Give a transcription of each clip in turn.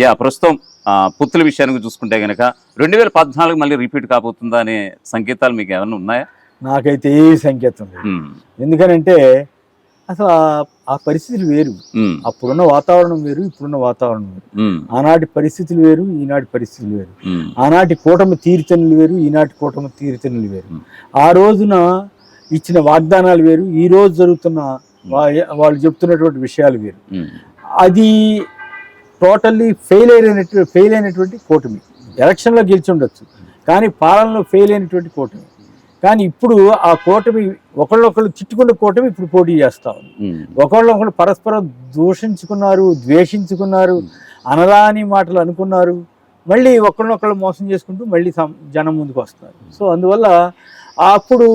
Yeah ప్రస్తుతం పొత్తుల విషయానికి చూసుకుంటే గనక రెండు వేల పద్నాలుగు మళ్ళీ రిపీట్ కాబోతుందా అనే సంకేతాలు మీకు ఏమైనా ఉన్నాయా? నాకైతే ఏ సంకేతం లేదు. ఎందుకనంటే అసలు ఆ- పరిస్థితులు వేరు. అప్పుడున్న వాతావరణం వేరు ఇప్పుడున్న వాతావరణం వేరు. ఆనాటి పరిస్థితులు వేరు ఈనాటి పరిస్థితులు వేరు. ఆనాటి కూటమి తీరుతెన్నులు వేరు ఈనాటి కూటమి తీరుతెన్నులు వేరు. ఆ రోజున ఇచ్చిన వాగ్దానాలు వేరు ఈ రోజు జరుగుతున్న వాళ్ళు చెప్తున్నటువంటి విషయాలు వేరు. అది టోటల్లీ ఫెయిల్ అయినట్టు ఫెయిల్ అయినటువంటి కూటమి. ఎలక్షన్లో గెలిచి ఉండొచ్చు కానీ పాలనలో ఫెయిల్ అయినటువంటి కూటమి. కానీ ఇప్పుడు ఆ కూటమి ఒకళ్ళొకళ్ళు తిట్టుకున్న కూటమి ఇప్పుడు పోటీ చేస్తా ఉంది. ఒకళ్ళొకళ్ళు పరస్పరం దూషించుకున్నారు ద్వేషించుకున్నారు అనరాని మాటలు అనుకున్నారు. మళ్ళీ ఒకళ్ళనొకళ్ళు మోసం చేసుకుంటూ మళ్ళీ జనం ముందుకు వస్తున్నారు సో అందువల్ల అప్పుడు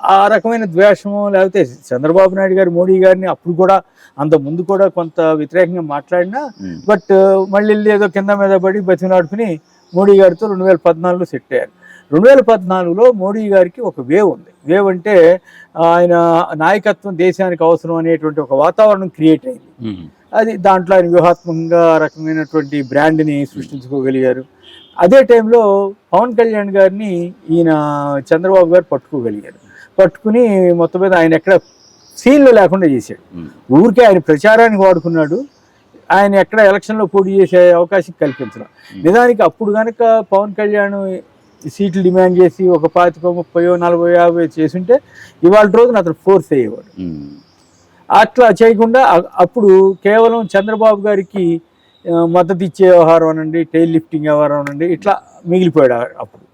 ఆ రకమైన ద్వేషము లేకపోతే చంద్రబాబు నాయుడు గారు మోడీ గారిని అప్పుడు కూడా అంత ముందు కూడా కొంత వ్యతిరేకంగా మాట్లాడినా బట్ మళ్ళీ ఏదో కింద మీద పడి బతిమలాడుకుని మోడీ గారితో రెండు వేల పద్నాలుగులో సెట్ అయ్యారు. రెండు వేల పద్నాలుగులో మోడీ గారికి ఒక వేవ్ ఉంది. వేవ్ అంటే ఆయన నాయకత్వం దేశానికి అవసరం అనేటువంటి ఒక వాతావరణం క్రియేట్ అయింది. అది దాంట్లో ఆయన వ్యూహాత్మకంగా రకమైనటువంటి బ్రాండ్ని సృష్టించుకోగలిగారు. అదే టైంలో పవన్ కళ్యాణ్ గారిని ఈయన చంద్రబాబు గారు పట్టుకోగలిగారు. పట్టుకుని మొత్తం మీద ఆయన ఎక్కడ సీన్లు లేకుండా చేశాడు. ఊరికే ఆయన ప్రచారానికి వాడుకున్నాడు. ఆయన ఎక్కడ ఎలక్షన్లో పోటీ చేసే అవకాశం కల్పించడం. నిజానికి అప్పుడు కనుక పవన్ కళ్యాణ్ సీట్లు డిమాండ్ చేసి ఒక పాతికో ముప్పయో నలభై యాభై చేసుంటే ఇవాళ రోజున అతను ఫోర్స్ అయ్యేవాడు. అట్లా చేయకుండా అప్పుడు కేవలం చంద్రబాబు గారికి మద్దతు ఇచ్చే వ్యవహారం అనండి టైల్ లిఫ్టింగ్ వ్యవహారం అనండి ఇట్లా మిగిలిపోయాడు అప్పుడు.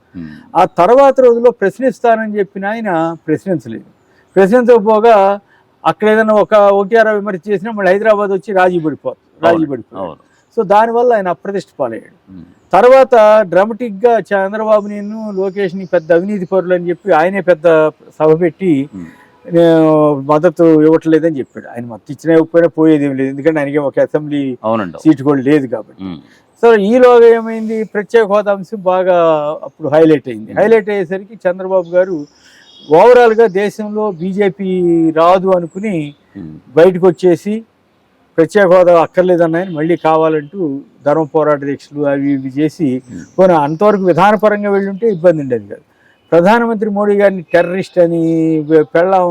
ఆ తర్వాత రోజుల్లో ప్రశ్నిస్తానని చెప్పిన ఆయన ప్రశ్నించలేదు. ప్రశ్నించకపోగా అక్కడ ఏదైనా ఒక అరవై విమర్శ చేసినా మళ్ళీ హైదరాబాద్ వచ్చి రాజీ పడిపోతుంది రాజీ అవును. సో దానివల్ల ఆయన అప్రతిష్ట పాలయ్యాడు. తర్వాత డ్రామటిక్గా చంద్రబాబు నేను లోకేష్ని పెద్ద అవినీతి పరులు అని చెప్పి ఆయనే పెద్ద సభ పెట్టి మద్దతు ఇవ్వట్లేదని చెప్పాడు. ఆయన మద్దతు ఇచ్చినా ఇవ్వకపోయినా పోయేది లేదు. ఎందుకంటే ఆయనకి ఒక అసెంబ్లీ సీట్ కూడా లేదు కాబట్టి. సో ఈలోగా ఏమైంది? ప్రత్యేక హోదా అంశం బాగా అప్పుడు హైలైట్ అయింది. హైలైట్ అయ్యేసరికి చంద్రబాబు గారు ఓవరాల్గా దేశంలో బీజేపీ రాదు అనుకుని బయటకు వచ్చేసి ప్రత్యేక హోదా అక్కర్లేదన్నాయని మళ్ళీ కావాలంటూ ధర్మ పోరాట దీక్షలు అవి ఇవి చేసి పోనీ అంతవరకు విధానపరంగా వెళ్ళుంటే ఇబ్బంది ఉండేది కాదు. ప్రధానమంత్రి మోడీ గారిని టెర్రరిస్ట్ అని పెళ్ళం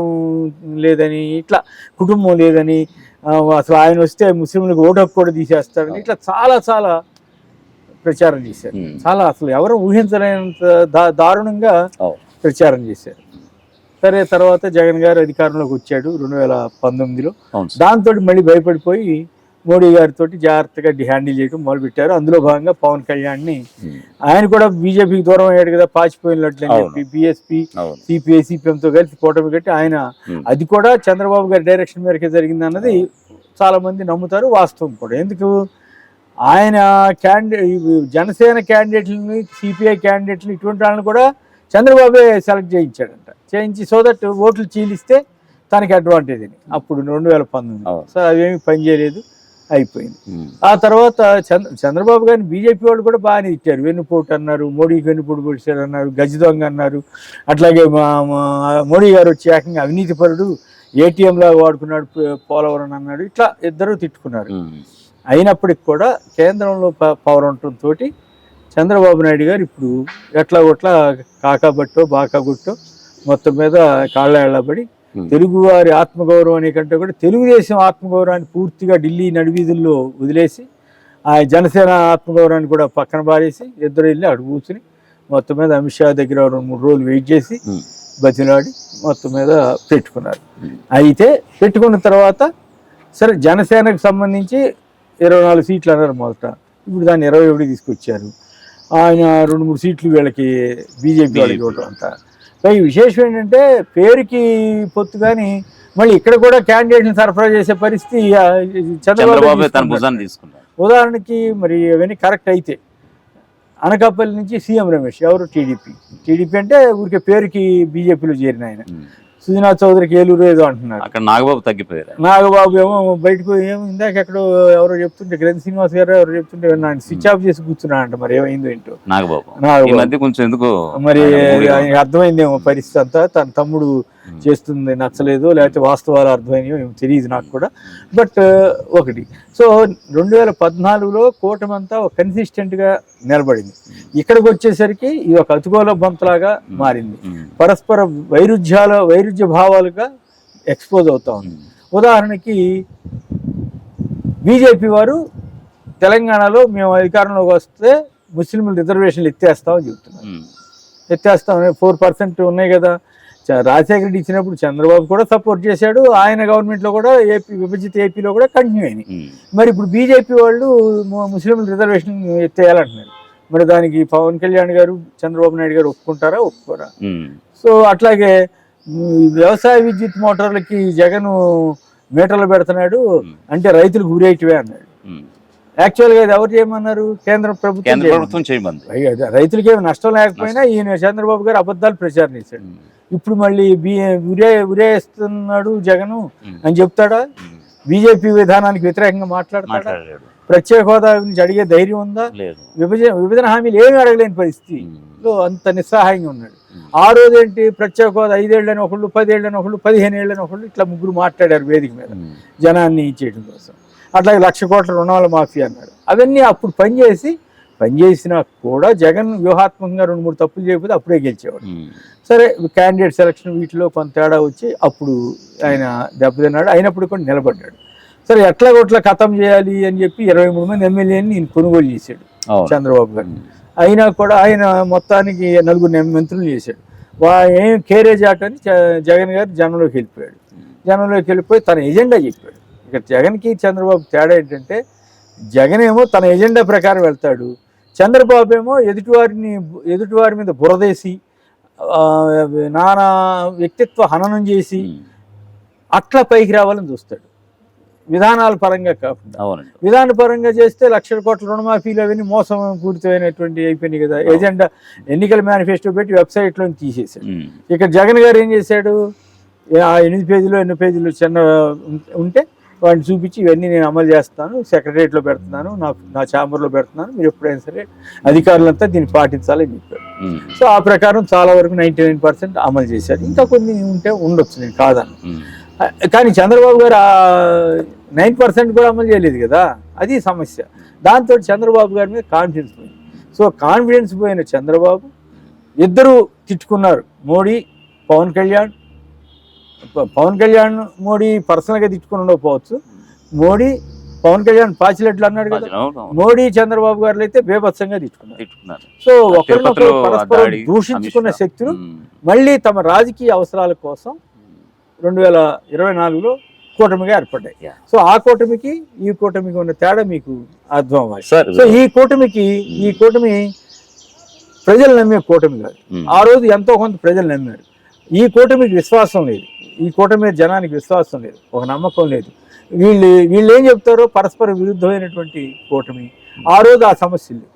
లేదని ఇట్లా కుటుంబం లేదని అసలు ఆయన వస్తే ముస్లింలకు ఓటు హక్కు కూడా తీసేస్తారని ఇట్లా చాలా చాలా ప్రచారం చేశారు. చాలా అసలు ఎవరు ఊహించలేనంత దారుణంగా. ప్రచారం చేశారు. సరే తర్వాత జగన్ గారు అధికారంలోకి వచ్చాడు రెండు వేల పంతొమ్మిదిలో. దాంతో మళ్ళీ భయపడిపోయి మోడీ గారితో జాగ్రత్తగా హ్యాండిల్ చేయడం మొదలుపెట్టారు. అందులో భాగంగా పవన్ కళ్యాణ్ని ఆయన కూడా బీజేపీకి దూరం అయ్యాడు కదా పాచిపోయినట్లు. చెప్పి బీఎస్పీ సిపిఐ సిపిఎంతో కలిసి కూటమి కట్టి ఆయన అది కూడా చంద్రబాబు గారి డైరెక్షన్ మేరకే జరిగింది అన్నది చాలా మంది నమ్ముతారు వాస్తవం కూడా. ఎందుకు? ఆయన క్యాండిడేట్ జనసేన క్యాండిడేట్లని సిపిఐ క్యాండిడేట్లు ఇటువంటి వాళ్ళని కూడా చంద్రబాబే సెలెక్ట్ చేయించాడంట. చేయించి సో దట్ ఓట్లు చీలిస్తే తనకి అడ్వాంటేజ్ అని. అప్పుడు రెండు వేల పంతొమ్మిది. సో అవేమి పనిచేయలేదు అయిపోయింది. ఆ తర్వాత చంద్ర చంద్రబాబు గారిని బీజేపీ వాళ్ళు కూడా బాగానే ఇచ్చారు. వెన్నుపోటు అన్నారు మోడీకి వెన్నుపోటు పొడిచారు అన్నారు గజ దొంగ అన్నారు. అట్లాగే మా మోడీ గారు వచ్చి ఏకంగా అవినీతి పరుడు ఏటీఎం లాగా వాడుకున్నాడు పోలవరం అన్నాడు. ఇట్లా ఇద్దరు తిట్టుకున్నారు. అయినప్పటికి కూడా కేంద్రంలో ప- పవర్ ఉండటంతో చంద్రబాబు నాయుడు గారు ఇప్పుడు ఎట్లా కొట్లా కాకాబట్టో బాకాగుట్టో మొత్తం మీద కాళ్ళ ఎళ్ళబడి తెలుగువారి ఆత్మగౌరవం అనే కంటే కూడా తెలుగుదేశం ఆత్మగౌరవాన్ని పూర్తిగా ఢిల్లీ నడివీధుల్లో వదిలేసి ఆ జనసేన ఆత్మగౌరవాన్ని కూడా పక్కన పారేసి ఇద్దరు వెళ్ళి అక్కడ కూర్చుని మొత్తం మీద అమిత్ షా దగ్గర రెండు మూడు రోజులు వెయిట్ చేసి బతిలాడి మొత్తం మీద పెట్టుకున్నారు. అయితే పెట్టుకున్న తర్వాత సరే జనసేనకు సంబంధించి ఇరవై నాలుగు సీట్లు అన్నారు మొదట. ఇప్పుడు దాన్ని ఇరవై ఒకటి తీసుకొచ్చారు. ఆయన రెండు మూడు సీట్లు వీళ్ళకి బీజేపీ వాళ్ళకి ఇవ్వడం అంతా. పైగా విశేషం ఏంటంటే పేరుకి పొత్తు కానీ మళ్ళీ ఇక్కడ కూడా క్యాండిడేట్ని సరఫరా చేసే పరిస్థితి చంద్రబాబు ఉదాహరణకి మరి అవన్నీ కరెక్ట్ అయితే అనకాపల్లి నుంచి సీఎం రమేష్ ఎవరు? టీడీపీ. టీడీపీ అంటే ఊరికే పేరుకి బీజేపీలో చేరిన ఆయన. సుజనా చౌదరికి ఏలూరు ఏదో అంటున్నారు. అక్కడ నాగబాబు తగ్గిపోయారు? నాగబాబు ఏమో బయటకు ఏమో ఇందాక ఎక్కడో ఎవరో చెప్తుంటే గ్రంథ్ శ్రీనివాస్ గారు ఎవరో చెప్తుంటే నేను స్విచ్ ఆఫ్ చేసి కూర్చున్నా అంట మరి ఏమైందో ఏంటో. నాగబాబు. నాగబాబు. కొంచెం ఎందుకు మరి అర్థమైందేమో పరిస్థితి అంతా. తన తమ్ముడు చేస్తుంది నచ్చలేదు లేకపోతే వాస్తవాలు అర్థమైనయో ఏమో తెలియదు నాకు కూడా. బట్ ఒకటి సో రెండు వేల పద్నాలుగులో కూటమంతా ఒక కన్సిస్టెంట్గా నిలబడింది. ఇక్కడికి వచ్చేసరికి ఇది ఒక అతుకోల బంతలాగా మారింది. పరస్పర వైరుధ్యాల వైరుధ్య భావాలుగా ఎక్స్పోజ్ అవుతా ఉంది. ఉదాహరణకి బీజేపీ వారు తెలంగాణలో మేము అధికారంలోకి వస్తే ముస్లింలు రిజర్వేషన్లు ఎత్తేస్తామని చెప్తున్నారు ఉమ్, ఎత్తేస్తాం ఫోర్ పర్సెంట్ ఉన్నాయి కదా. రాజశేఖర రెడ్డి ఇచ్చినప్పుడు చంద్రబాబు కూడా సపోర్ట్ చేశాడు. ఆయన గవర్నమెంట్లో కూడా ఏపీ విభజిత ఏపీలో కూడా కంటిన్యూ ఉమ్, మరి ఇప్పుడు బీజేపీ వాళ్ళు ముస్లింల రిజర్వేషన్ ఎత్తేయాలంటున్నారు. మరి దానికి పవన్ కళ్యాణ్ గారు చంద్రబాబు నాయుడు గారు ఒప్పుకుంటారా? ఒప్పుకోరా? సో అట్లాగే వ్యవసాయ విద్యుత్ మోటార్లకి జగన్ మీటర్లు పెడుతున్నాడు. అంటే రైతులకు గురేటివే అన్నాడు. యాక్చువల్గా ఇది ఎవరు చేయమన్నారు? కేంద్ర ప్రభుత్వం కేంద్ర. ప్రభుత్వం చేయమంది. రైతులకి ఏమి నష్టం లేకపోయినా ఈయన చంద్రబాబు గారు అబద్ధాలు ప్రచారం చేశాడు. ఇప్పుడు మళ్ళీ ఉరే ఉరేస్తున్నాడు జగను అని చెప్తాడా. బీజేపీ విధానానికి వ్యతిరేకంగా మాట్లాడతాడా? ప్రత్యేక హోదా గురించి అడిగే ధైర్యం ఉందా? విభజన విభజన హామీలు ఏమీ అడగలేని పరిస్థితి ఉమ్, లో అంత నిస్సహాయంగా ఉన్నాడు. ఆ రోజు ఏంటి ప్రత్యేక హోదా ఐదేళ్ళని ఒకళ్ళు పదేళ్ళని ఒకళ్ళు పదిహేను ఏళ్ళని ఒకళ్ళు ఇట్లా ముగ్గురు మాట్లాడారు వేదిక మీద. జనాన్ని ఇచ్చేయడం కోసం. అట్లాగే లక్ష కోట్ల రుణాల మాఫీ అన్నాడు. అవన్నీ అప్పుడు పనిచేసి పనిచేసినా కూడా జగన్ వ్యూహాత్మకంగా రెండు మూడు తప్పులు చేయకపోతే అప్పుడే గెలిచేవాడు. సరే క్యాండిడేట్ సెలక్షన్ వీటిలో కొంత తేడా వచ్చి అప్పుడు ఆయన దెబ్బతిన్నాడు. అయినప్పుడు కూడా నిలబడ్డాడు. సరే ఎట్లా కొట్లా ఖతం చేయాలి అని చెప్పి ఇరవై మూడు మంది ఎమ్మెల్యేని నేను కొనుగోలు చేశాడు చంద్రబాబు గారు. అయినా కూడా ఆయన మొత్తానికి నలుగురు మంత్రులు చేశాడు. వా ఏం కేరేజ్ ఆట అని జ- జగన్ గారు జనంలోకి వెళ్ళిపోయాడు. జనంలోకి వెళ్ళిపోయి తన ఎజెండా చెప్పాడు. ఇక్కడ జగన్కి చంద్రబాబు తేడా ఏంటంటే జగన్ ఏమో తన ఎజెండా ప్రకారం వెళ్తాడు. చంద్రబాబు ఏమో ఎదుటివారిని ఎదుటివారి మీద బురదేసి నానా వ్యక్తిత్వ హననం చేసి అట్లా పైకి రావాలని చూస్తాడు. విధానాల పరంగా కాకుండా. విధాన పరంగా చేస్తే లక్షల కోట్ల రుణమాఫీలు అవన్నీ మోసం పూర్తయినటువంటి అయిపోయినాయి కదా. ఎజెండా ఎన్నికల మేనిఫెస్టో పెట్టి వెబ్సైట్లో తీసేశాడు. ఇక్కడ జగన్ గారు ఏం చేశాడు? ఆ ఎనిమిది పేజీలు ఎన్ని పేజీలు చిన్న ఉంటే వాటిని చూపించి ఇవన్నీ నేను అమలు చేస్తాను సెక్రటరియట్లో పెడుతున్నాను నా నా ఛాంబర్లో పెడుతున్నాను మీరు ఎప్పుడైనా సరే అధికారులంతా దీన్ని పాటించాలని చెప్పారు. సో ఆ ప్రకారం చాలా వరకు నైంటీ నైన్ పర్సెంట్ అమలు చేశారు. ఇంకా కొన్ని ఉంటే ఉండొచ్చు నేను కాదను కానీ చంద్రబాబు గారు నైన్ పర్సెంట్ కూడా అమలు చేయలేదు కదా అది సమస్య. దాంతో చంద్రబాబు గారి మీద కాన్ఫిడెన్స్ పోయింది. సో కాన్ఫిడెన్స్ పోయిన చంద్రబాబు ఇద్దరు తిట్టుకున్నారు. మోడీ పవన్ కళ్యాణ్ పవన్ కళ్యాణ్ మోడీ పర్సనల్గా తిట్టుకుని ఉండకపోవచ్చు. మోడీ పవన్ కళ్యాణ్ పాచిలెట్లు అన్నాడు కదా. మోడీ చంద్రబాబు గారు అయితే బేభత్సంగా తిట్టుకున్నారు. సో ఒకరినొకరు పరస్పరం దూషించుకున్న. శక్తులు మళ్ళీ తమ రాజకీయ అవసరాల కోసం రెండు వేల ఇరవై నాలుగులో కూటమిగా ఏర్పడ్డాయి. సో ఆ కూటమికి ఈ కూటమికి ఉన్న తేడా మీకు అర్థం అవ్వాలి సో ఈ కూటమికి ఈ కూటమి ప్రజలు నమ్మే కూటమి కాదు. ఆ రోజు ఎంతో కొంత ప్రజలు నమ్మారు. ఈ కూటమికి విశ్వాసం లేదు. ఈ కూటమి మీద జనానికి విశ్వాసం లేదు ఒక నమ్మకం లేదు. వీళ్ళు వీళ్ళు ఏం చెప్తారో పరస్పర విరుద్ధమైనటువంటి కూటమి. ఆ రోజు ఆ సమస్యలు